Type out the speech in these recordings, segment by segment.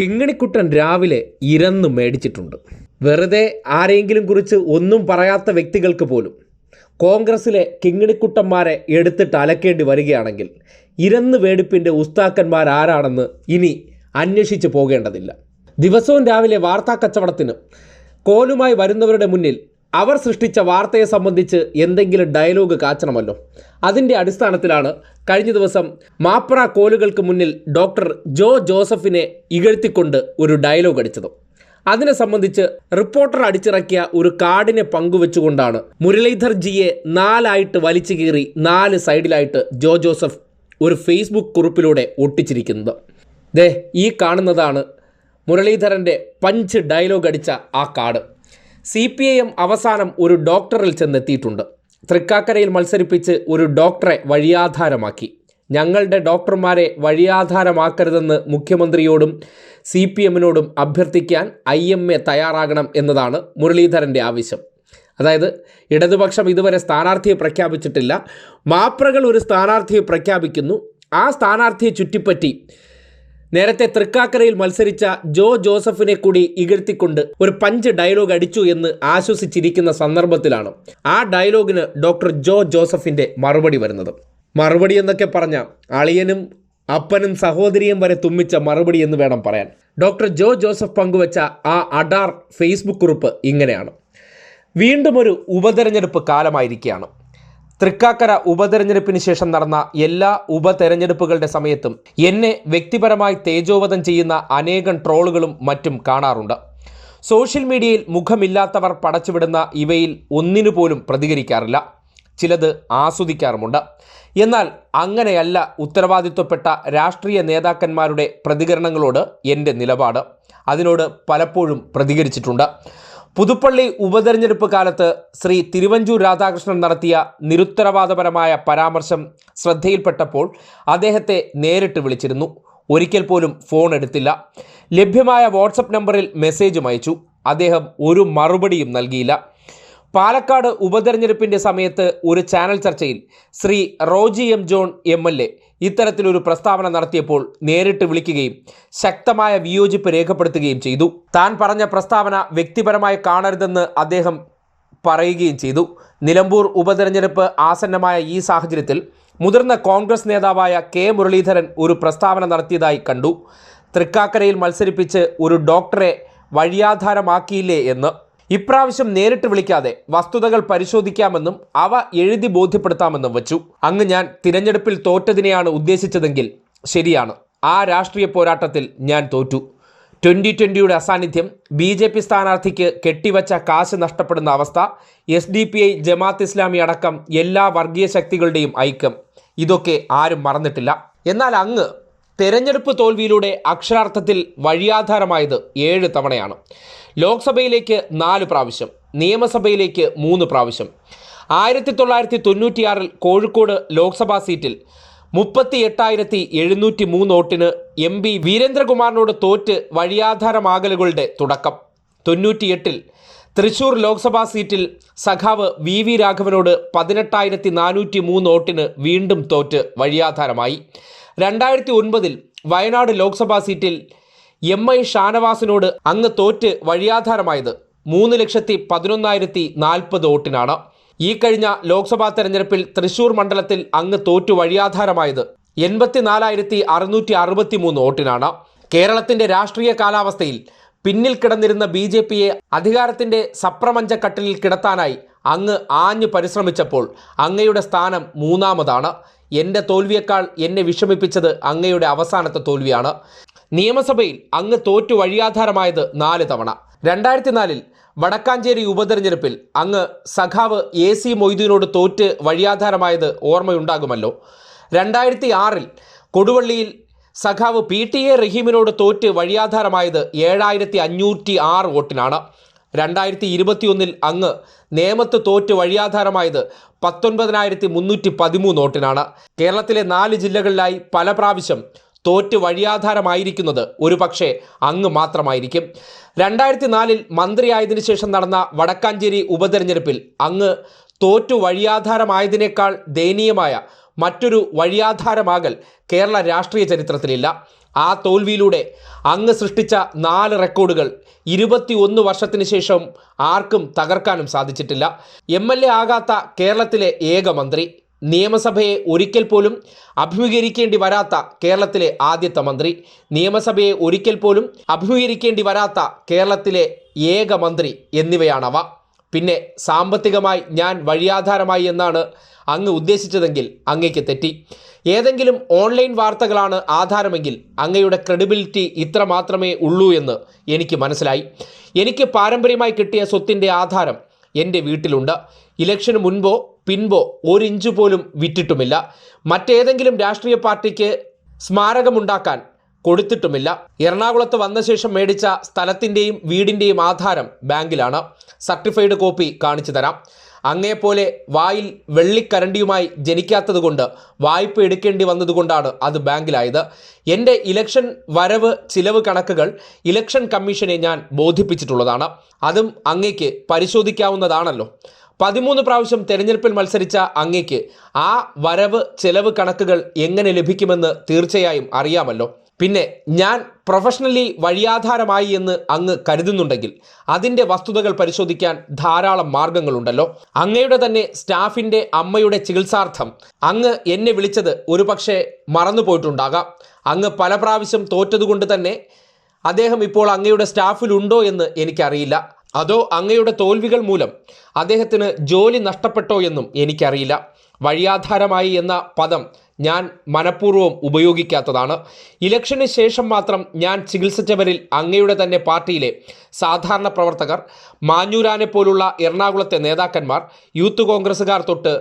കിങ്ങിണിക്കുട്ടൻ രാവിലെ ഇരന്ന് മേടിച്ചിട്ടുണ്ട്. വെറുതെ ആരെങ്കിലും കുറിച്ച് ഒന്നും പറയാത്ത വ്യക്തികൾക്ക് പോലും കോൺഗ്രസിലെ കിങ്ങിണിക്കുട്ടന്മാരെ എടുത്തിട്ട് അലക്കേണ്ടി വരികയാണെങ്കിൽ ഇരന്ന് വേടിപ്പിന്റെ ഉസ്താക്കന്മാർ ആരാണെന്ന് ഇനി അന്വേഷിച്ച് പോകേണ്ടതില്ല. ദിവസവും രാവിലെ വാർത്താ കച്ചവടത്തിന് കോലുമായി വരുന്നവരുടെ മുന്നിൽ അവർ സൃഷ്ടിച്ച വാർത്തയെ സംബന്ധിച്ച് എന്തെങ്കിലും ഡയലോഗ് കാച്ചണമല്ലോ. അതിന്റെ അടിസ്ഥാനത്തിലാണ് കഴിഞ്ഞ ദിവസം മാപ്ര കോലുകൾക്ക് മുന്നിൽ ഡോക്ടർ ജോ ജോസഫിനെ ഇകഴ്ത്തിക്കൊണ്ട് ഒരു ഡയലോഗ് അടിച്ചത്. അതിനെ സംബന്ധിച്ച് റിപ്പോർട്ടർ അടിച്ചിറക്കിയ ഒരു കാർഡിനെ പങ്കുവെച്ചുകൊണ്ടാണ് മുരളീധർ ജിയെ നാലായിട്ട് വലിച്ചു കീറി നാല് സൈഡിലായിട്ട് ജോ ജോസഫ് ഒരു ഫേസ്ബുക്ക് കുറിപ്പിലൂടെ ഒട്ടിച്ചിരിക്കുന്നത്. ദേ ഈ കാണുന്നതാണ് മുരളീധരന്റെ പഞ്ച് ഡയലോഗ് അടിച്ച ആ card. C P I M അവസാനം ഒരു ഡോക്ടറിൽ ചെന്നെത്തിയിട്ടുണ്ട്. തൃക്കാക്കരയിൽ മത്സരിപ്പിച്ച് ഒരു ഡോക്ടറെ വഴിയാധാരമാക്കി. ഞങ്ങളുടെ ഡോക്ടർമാരെ വഴിയാധാരമാക്കരുതെന്ന് മുഖ്യമന്ത്രിയോടും സി പി എമ്മിനോടും അഭ്യർത്ഥിക്കാൻ ഐ എം എ തയ്യാറാകണം എന്നതാണ് മുരളീധരന്റെ ആവശ്യം. അതായത് ഇടതുപക്ഷം ഇതുവരെ സ്ഥാനാർത്ഥിയെ പ്രഖ്യാപിച്ചിട്ടില്ല. മാപ്രകൾ ഒരു സ്ഥാനാർത്ഥിയെ പ്രഖ്യാപിക്കുന്നു. ആ സ്ഥാനാർത്ഥിയെ ചുറ്റിപ്പറ്റി നേരത്തെ തൃക്കാക്കരയിൽ മത്സരിച്ച ജോ ജോസഫിനെ കൂടി ഇകഴ്ത്തിക്കൊണ്ട് ഒരു പഞ്ച് ഡയലോഗ് അടിച്ചു എന്ന് ആശ്വസിച്ചിരിക്കുന്ന സന്ദർഭത്തിലാണ് ആ ഡയലോഗിന് ഡോക്ടർ ജോ ജോസഫിന്റെ മറുപടി വരുന്നത്. മറുപടി എന്നൊക്കെ പറഞ്ഞ അളിയനും അപ്പനും സഹോദരിയും വരെ തുമ്മിച്ച മറുപടി എന്ന് വേണം പറയാൻ. ഡോക്ടർ ജോ ജോസഫ് പങ്കുവച്ച ആ അഡാർ ഫേസ്ബുക്ക് കുറിപ്പ് ഇങ്ങനെയാണ്. വീണ്ടും ഒരു ഉപതെരഞ്ഞെടുപ്പ് കാലമായിരിക്കുകയാണ്. തൃക്കാക്കര ഉപതെരഞ്ഞെടുപ്പിന് ശേഷം നടന്ന എല്ലാ ഉപതെരഞ്ഞെടുപ്പുകളുടെ സമയത്തും എന്നെ വ്യക്തിപരമായി തേജോവധം ചെയ്യുന്ന അനേകം ട്രോളുകളും മറ്റും കാണാറുണ്ട്. സോഷ്യൽ മീഡിയയിൽ മുഖമില്ലാത്തവർ പടച്ചുവിടുന്ന ഇവയിൽ ഒന്നിനു പോലും പ്രതികരിക്കാറില്ല. ചിലത് ആസ്വദിക്കാറുമുണ്ട്. എന്നാൽ അങ്ങനെയല്ല ഉത്തരവാദിത്വപ്പെട്ട രാഷ്ട്രീയ നേതാക്കന്മാരുടെ പ്രതികരണങ്ങളോട് എന്റെ നിലപാട്. അതിനോട് പലപ്പോഴും പ്രതികരിച്ചിട്ടുണ്ട്. പുതുപ്പള്ളി ഉപതെരഞ്ഞെടുപ്പ് കാലത്ത് ശ്രീ തിരുവഞ്ചൂർ രാധാകൃഷ്ണൻ നടത്തിയ നിരുത്തരവാദപരമായ പരാമർശം ശ്രദ്ധയിൽപ്പെട്ടപ്പോൾ അദ്ദേഹത്തെ നേരിട്ട് വിളിച്ചിരുന്നു. ഒരിക്കൽ പോലും ഫോൺ എടുത്തില്ല. ലഭ്യമായ വാട്സപ്പ് നമ്പറിൽ മെസ്സേജും അയച്ചു. അദ്ദേഹം ഒരു മറുപടിയും നൽകിയില്ല. പാലക്കാട് ഉപതെരഞ്ഞെടുപ്പിന്റെ സമയത്ത് ഒരു ചാനൽ ചർച്ചയിൽ Shri Roji M John M L A ഇത്തരത്തിലൊരു പ്രസ്താവന നടത്തിയപ്പോൾ നേരിട്ട് വിളിക്കുകയും ശക്തമായ വിയോജിപ്പ് രേഖപ്പെടുത്തുകയും ചെയ്തു. താൻ പറഞ്ഞ പ്രസ്താവന വ്യക്തിപരമായി കാണരുതെന്ന് അദ്ദേഹം പറയുകയും ചെയ്തു. നിലമ്പൂർ ഉപതെരഞ്ഞെടുപ്പ് ആസന്നമായ ഈ സാഹചര്യത്തിൽ മുതിർന്ന കോൺഗ്രസ് നേതാവായ കെ മുരളീധരൻ ഒരു പ്രസ്താവന നടത്തിയതായി കണ്ടു. തൃക്കാക്കരയിൽ മത്സരിപ്പിച്ച് ഒരു ഡോക്ടറെ വഴിയാധാരമാക്കിയില്ലേ എന്ന് ഇപ്രാവശ്യം നേരിട്ട് വിളിക്കാതെ വസ്തുതകൾ പരിശോധിക്കാമെന്നും അവ എഴുതി ബോധ്യപ്പെടുത്താമെന്നും വച്ചു. അങ്ങ് ഞാൻ തിരഞ്ഞെടുപ്പിൽ തോറ്റതിനെയാണ് ഉദ്ദേശിച്ചതെങ്കിൽ ശരിയാണ്. ആ രാഷ്ട്രീയ പോരാട്ടത്തിൽ ഞാൻ തോറ്റു. ട്വന്റി ട്വന്റിയുടെ അസാന്നിധ്യം ബി ജെ പി സ്ഥാനാർത്ഥിക്ക് കെട്ടിവച്ച കാശ് നഷ്ടപ്പെടുന്ന അവസ്ഥ S D P I Jamaat Islami അടക്കം എല്ലാ വർഗീയ ശക്തികളുടെയും ഐക്യം ഇതൊക്കെ ആരും മറന്നിട്ടില്ല. എന്നാൽ അങ്ങ് തെരഞ്ഞെടുപ്പ് തോൽവിയിലൂടെ അക്ഷരാർത്ഥത്തിൽ വഴിയാധാരമായത് ഏഴ് തവണയാണ്. ലോക്സഭയിലേക്ക് നാല് പ്രാവശ്യം നിയമസഭയിലേക്ക് മൂന്ന് പ്രാവശ്യം. ആയിരത്തി തൊള്ളായിരത്തി തൊണ്ണൂറ്റിയാറിൽ കോഴിക്കോട് ലോക്സഭാ സീറ്റിൽ മുപ്പത്തി എട്ടായിരത്തി എഴുന്നൂറ്റി മൂന്ന് വോട്ടിന് എം പി വീരേന്ദ്രകുമാറിനോട് തോറ്റ് വഴിയാധാരമാകലുകളുടെ തുടക്കം. തൊണ്ണൂറ്റിയെട്ടിൽ തൃശൂർ ലോക്സഭാ സീറ്റിൽ സഖാവ് വി വി രാഘവനോട് പതിനെട്ടായിരത്തി നാനൂറ്റി മൂന്ന് വോട്ടിന് വീണ്ടും തോറ്റ് വഴിയാധാരമായി. രണ്ടായിരത്തി ഒൻപതിൽ വയനാട് ലോക്സഭാ സീറ്റിൽ എം ഐ ഷാനവാസിനോട് അങ്ങ് തോറ്റ് വഴിയാധാരമായത് മൂന്ന് ലക്ഷത്തി പതിനൊന്നായിരത്തി നാൽപ്പത് വോട്ടിനാണ്. ഈ കഴിഞ്ഞ ലോക്സഭാ തെരഞ്ഞെടുപ്പിൽ തൃശൂർ മണ്ഡലത്തിൽ അങ്ങ് തോറ്റു വഴിയാധാരമായത് എൺപത്തിനാലായിരത്തി അറുന്നൂറ്റി അറുപത്തി മൂന്ന് വോട്ടിനാണ്. കേരളത്തിന്റെ രാഷ്ട്രീയ കാലാവസ്ഥയിൽ പിന്നിൽ കിടന്നിരുന്ന ബി ജെ പിയെ അധികാരത്തിന്റെ സപ്രമഞ്ച കട്ടിലിൽ കിടത്താനായി അങ്ങ് ആഞ്ഞു പരിശ്രമിച്ചപ്പോൾ അങ്ങയുടെ സ്ഥാനം മൂന്നാമതാണ്. എന്റെ തോൽവിയേക്കാൾ എന്നെ വിഷമിപ്പിച്ചത് അങ്ങയുടെ അവസാനത്തെ തോൽവിയാണ്. നിയമസഭയിൽ അങ്ങ് തോറ്റു വഴിയാധാരമായത് നാല് തവണ. രണ്ടായിരത്തി നാലിൽ വടക്കാഞ്ചേരി ഉപതെരഞ്ഞെടുപ്പിൽ അങ്ങ് സഖാവ് എ സി മൊയ്തീനോട് തോറ്റ് വഴിയാധാരമായത് ഓർമ്മയുണ്ടാകുമല്ലോ. രണ്ടായിരത്തി ആറിൽ കൊടുവള്ളിയിൽ സഖാവ് പി ടി എ റഹീമിനോട് തോറ്റ് വഴിയാധാരമായത് ഏഴായിരത്തി അഞ്ഞൂറ്റി ആറ് വോട്ടിനാണ്. രണ്ടായിരത്തി ഇരുപത്തിയൊന്നിൽ അങ്ങ് നേമത്ത് തോറ്റ് വഴിയാധാരമായത് പത്തൊൻപതിനായിരത്തി മുന്നൂറ്റി പതിമൂന്ന് വോട്ടിനാണ്. കേരളത്തിലെ നാല് ജില്ലകളിലായി പല പ്രാവശ്യം തോറ്റ് വഴിയാധാരമായിരിക്കുന്നത് ഒരു പക്ഷേ അങ്ങ് മാത്രമായിരിക്കും. രണ്ടായിരത്തി നാലിൽ മന്ത്രിയായതിനു ശേഷം നടന്ന വടക്കാഞ്ചേരി ഉപതെരഞ്ഞെടുപ്പിൽ അങ്ങ് തോറ്റു വഴിയാധാരമായതിനേക്കാൾ ദയനീയമായ മറ്റൊരു വഴിയാധാരമാകൽ കേരള രാഷ്ട്രീയ ചരിത്രത്തിലില്ല. ആ തോൽവിയിലൂടെ അങ്ങ് സൃഷ്ടിച്ച നാല് റെക്കോർഡുകൾ ഇരുപത്തി ഒന്ന് വർഷത്തിന് ശേഷം ആർക്കും തകർക്കാനും സാധിച്ചിട്ടില്ല. എം എൽ എ ആകാത്ത കേരളത്തിലെ ഏക മന്ത്രി. നിയമസഭയെ ഒരിക്കൽ പോലും അഭിമുഖീകരിക്കേണ്ടി വരാത്ത കേരളത്തിലെ ആദ്യത്തെ മന്ത്രി. നിയമസഭയെ ഒരിക്കൽ പോലും അഭിമുഖീകരിക്കേണ്ടി വരാത്ത കേരളത്തിലെ ഏക മന്ത്രി എന്നിവയാണവ. പിന്നെ സാമ്പത്തികമായി ഞാൻ വഴിയാധാരമായി എന്നാണ് അങ്ങ് ഉദ്ദേശിച്ചതെങ്കിൽ അങ്ങയ്ക്ക് തെറ്റി. ഏതെങ്കിലും ഓൺലൈൻ വാർത്തകളാണ് ആധാരമെങ്കിൽ അങ്ങയുടെ ക്രെഡിബിലിറ്റി ഇത്ര മാത്രമേ ഉള്ളൂ എന്ന് എനിക്ക് മനസ്സിലായി. എനിക്ക് പാരമ്പര്യമായി കിട്ടിയ സ്വത്തിന്റെ ആധാരം എന്റെ വീട്ടിലുണ്ട്. ഇലക്ഷന് മുൻപോ പിൻപോ ഒരിഞ്ച് പോലും വിറ്റിട്ടുമില്ല. മറ്റേതെങ്കിലും രാഷ്ട്രീയ പാർട്ടിക്ക് സ്മാരകമുണ്ടാക്കാൻ കൊടുത്തിട്ടുമില്ല. എറണാകുളത്ത് വന്ന ശേഷം മേടിച്ച സ്ഥലത്തിന്റെയും വീടിന്റെയും ആധാരം ബാങ്കിലാണ്. സർട്ടിഫൈഡ് കോപ്പി കാണിച്ചു തരാം. അങ്ങേപ്പോലെ വായിൽ വെള്ളിക്കരണ്ടിയുമായി ജനിക്കാത്തതുകൊണ്ട് വായ്പ എടുക്കേണ്ടി വന്നതുകൊണ്ടാണ് അത് ബാങ്കിലായത്. എന്റെ ഇലക്ഷൻ വരവ് ചിലവ് കണക്കുകൾ ഇലക്ഷൻ കമ്മീഷനെ ഞാൻ ബോധിപ്പിച്ചിട്ടുള്ളതാണ്. അതും അങ്ങേക്ക് പരിശോധിക്കാവുന്നതാണല്ലോ. പതിമൂന്ന് പ്രാവശ്യം തെരഞ്ഞെടുപ്പിൽ മത്സരിച്ച അങ്ങേക്ക് ആ വരവ് ചെലവ് കണക്കുകൾ എങ്ങനെ ലഭിക്കുമെന്ന് തീർച്ചയായും അറിയാമല്ലോ. പിന്നെ ഞാൻ പ്രൊഫഷണലി വഴിയാധാരമായി എന്ന് അങ്ങ് കരുതുന്നുണ്ടെങ്കിൽ അതിന്റെ വസ്തുതകൾ പരിശോധിക്കാൻ ധാരാളം മാർഗങ്ങളുണ്ടല്ലോ. അങ്ങയുടെ തന്നെ സ്റ്റാഫിന്റെ അമ്മയുടെ ചികിത്സാർത്ഥം അങ്ങ് എന്നെ വിളിച്ചത് ഒരുപക്ഷെ മറന്നുപോയിട്ടുണ്ടാകാം അങ്ങ് പല പ്രാവശ്യം തോറ്റതുകൊണ്ട് തന്നെ അദ്ദേഹം ഇപ്പോൾ അങ്ങയുടെ സ്റ്റാഫിലുണ്ടോ എന്ന് എനിക്കറിയില്ല. അതോ അങ്ങയുടെ തോൽവികൾ മൂലം അദ്ദേഹത്തിന് ജോലി നഷ്ടപ്പെട്ടോ എന്നും എനിക്കറിയില്ല. വഴിയാധാരമായി എന്ന പദം ഞാൻ മനഃപൂർവം ഉപയോഗിക്കാത്തതാണ്. ഇലക്ഷന് ശേഷം മാത്രം ഞാൻ ചികിത്സിച്ചവരിൽ അങ്ങയുടെ തന്നെ പാർട്ടിയിലെ സാധാരണ പ്രവർത്തകർ മാഞ്ഞൂരാനെ പോലുള്ള എറണാകുളത്തെ നേതാക്കന്മാർ യൂത്ത് കോൺഗ്രസ്സുകാർ തൊട്ട്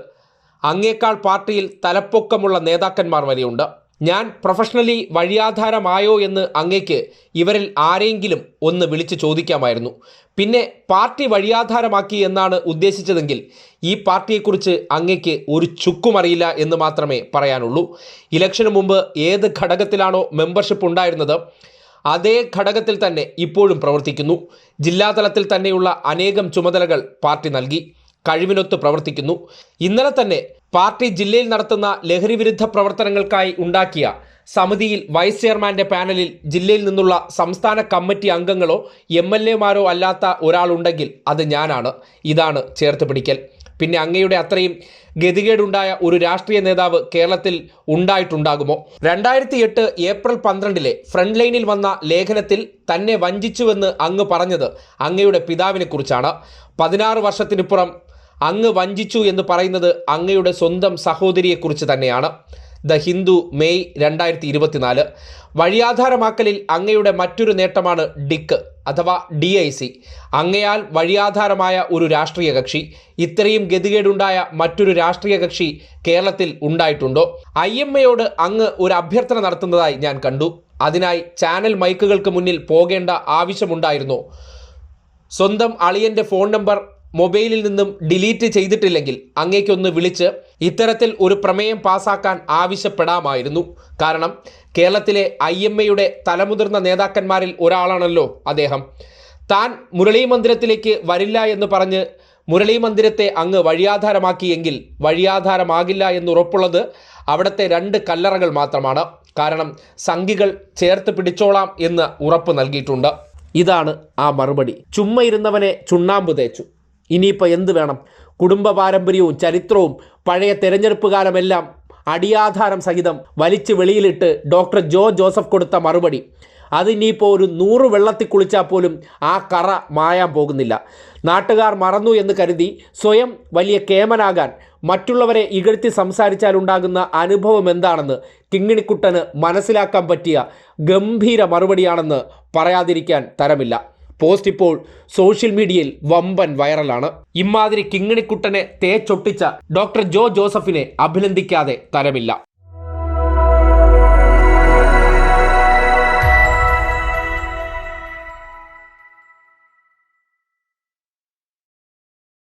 അങ്ങേക്കാൾ പാർട്ടിയിൽ തലപ്പൊക്കമുള്ള നേതാക്കന്മാർ വരെയുണ്ട്. ഞാൻ പ്രൊഫഷണലി വഴിയാധാരമായോ എന്ന് അങ്ങേക്ക് ഇവരിൽ ആരെങ്കിലും ഒന്ന് വിളിച്ച് ചോദിക്കാമായിരുന്നു. പിന്നെ പാർട്ടി വഴിയാധാരമാക്കി എന്നാണ് ഉദ്ദേശിച്ചതെങ്കിൽ ഈ പാർട്ടിയെക്കുറിച്ച് അങ്ങേക്ക് ഒരു ചുക്കുമറിയില്ല എന്ന് മാത്രമേ പറയാനുള്ളൂ. ഇലക്ഷന് മുമ്പ് ഏത് ഘടകത്തിലാണോ മെമ്പർഷിപ്പ് ഉണ്ടായിരുന്നത് അതേ ഘടകത്തിൽ തന്നെ ഇപ്പോഴും പ്രവർത്തിക്കുന്നു. ജില്ലാതലത്തിൽ തന്നെയുള്ള അനേകം ചുമതലകൾ പാർട്ടി നൽകി കഴിവിനൊത്ത് പ്രവർത്തിക്കുന്നു. ഇന്നലെ തന്നെ പാർട്ടി ജില്ലയിൽ നടത്തുന്ന ലഹരി വിരുദ്ധ പ്രവർത്തനങ്ങൾക്കായി ഉണ്ടാക്കിയ സമിതിയിൽ വൈസ് ചെയർമാന്റെ പാനലിൽ ജില്ലയിൽ നിന്നുള്ള സംസ്ഥാന കമ്മിറ്റി അംഗങ്ങളോ എം എൽ എമാരോ അല്ലാത്ത ഒരാളുണ്ടെങ്കിൽ അത് ഞാനാണ്. ഇതാണ് ചേർത്ത് പിടിക്കൽ. പിന്നെ അങ്ങയുടെ അത്രയും ഗതികേടുണ്ടായ ഒരു രാഷ്ട്രീയ നേതാവ് കേരളത്തിൽ ഉണ്ടായിട്ടുണ്ടാകുമോ? രണ്ടായിരത്തി എട്ട് ഏപ്രിൽ പന്ത്രണ്ടിലെ ഫ്രണ്ട് ലൈനിൽ വന്ന ലേഖനത്തിൽ തന്നെ വഞ്ചിച്ചുവെന്ന് അങ്ങ് പറഞ്ഞത് അങ്ങയുടെ പിതാവിനെ കുറിച്ചാണ്. പതിനാറ് വർഷത്തിനിപ്പുറം അങ്ങ് വഞ്ചിച്ചു എന്ന് പറയുന്നത് അങ്ങയുടെ സ്വന്തം സഹോദരിയെക്കുറിച്ച് തന്നെയാണ്. ദ ഹിന്ദു മെയ് രണ്ടായിരത്തി ഇരുപത്തിനാല് വഴിയാധാരമാക്കലിൽ അങ്ങയുടെ മറ്റൊരു നേട്ടമാണ് ഡിക്ക് അഥവാ ഡി ഐ സി. അങ്ങയാൽ വഴിയാധാരമായ ഒരു രാഷ്ട്രീയ കക്ഷി. ഇത്രയും ഗതികേടുണ്ടായ മറ്റൊരു രാഷ്ട്രീയ കക്ഷി കേരളത്തിൽ ഉണ്ടായിട്ടുണ്ടോ? ഐ എം എയോട് അങ്ങ് ഒരു അഭ്യർത്ഥന നടത്തുന്നതായി ഞാൻ കണ്ടു. അതിനായി ചാനൽ മൈക്കുകൾക്ക് മുന്നിൽ പോകേണ്ട ആവശ്യമുണ്ടായിരുന്നു. സ്വന്തം അളിയന്റെ ഫോൺ നമ്പർ മൊബൈലിൽ നിന്നും ഡിലീറ്റ് ചെയ്തിട്ടില്ലെങ്കിൽ അങ്ങേക്കൊന്ന് വിളിച്ച് ഇത്തരത്തിൽ ഒരു പ്രമേയം പാസാക്കാൻ ആവശ്യപ്പെടാമായിരുന്നു. കാരണം കേരളത്തിലെ ഐ എം എയുടെ തലമുതിർന്ന നേതാക്കന്മാരിൽ ഒരാളാണല്ലോ അദ്ദേഹം. താൻ മുരളീ മന്ദിരത്തിലേക്ക് വരില്ല എന്ന് പറഞ്ഞ് മുരളീ മന്ദിരത്തെ അങ്ങ് വഴിയാധാരമാക്കിയെങ്കിൽ വഴിയാധാരമാകില്ല എന്നുറപ്പുള്ളത് അവിടുത്തെ രണ്ട് കല്ലറകൾ മാത്രമാണ്. കാരണം സംഘികൾ ചേർത്ത് പിടിച്ചോളാം എന്ന് ഉറപ്പ് നൽകിയിട്ടുണ്ട്. ഇതാണ് ആ മറുപടി. ചുമ്മ ഇരുന്നവനെ ചുണ്ണാമ്പ് തേച്ചു. ഇനിയിപ്പോൾ എന്ത് വേണം? കുടുംബ പാരമ്പര്യവും ചരിത്രവും പഴയ തെരഞ്ഞെടുപ്പ് കാലമെല്ലാം അടിയാധാരം സഹിതം വലിച്ചു വെളിയിലിട്ട് ഡോക്ടർ ജോ ജോസഫ് കൊടുത്ത മറുപടി. അതിനിപ്പോൾ ഒരു നൂറ് വെള്ളത്തിൽ കുളിച്ചാൽ പോലും ആ കറ മായാൻ പോകുന്നില്ല. നാട്ടുകാർ മറന്നു എന്ന് കരുതി സ്വയം വലിയ കേമനാകാൻ മറ്റുള്ളവരെ ഇകഴ്ത്തി സംസാരിച്ചാലുണ്ടാകുന്ന അനുഭവം എന്താണെന്ന് കിങ്ങിണിക്കുട്ടന് മനസ്സിലാക്കാൻ പറ്റിയ ഗംഭീര മറുപടിയാണെന്ന് പറയാതിരിക്കാൻ തരമില്ല. പോസ്റ്റ് ഇപ്പോൾ സോഷ്യൽ മീഡിയയിൽ വമ്പൻ വൈറലാണ്. ഇമാതിരി കിങ്ങിണിക്കുട്ടനെ തേച്ചൊട്ടിച്ച ഡോക്ടർ ജോ ജോസഫിനെ അഭിനന്ദിക്കാതെ തരമില്ല.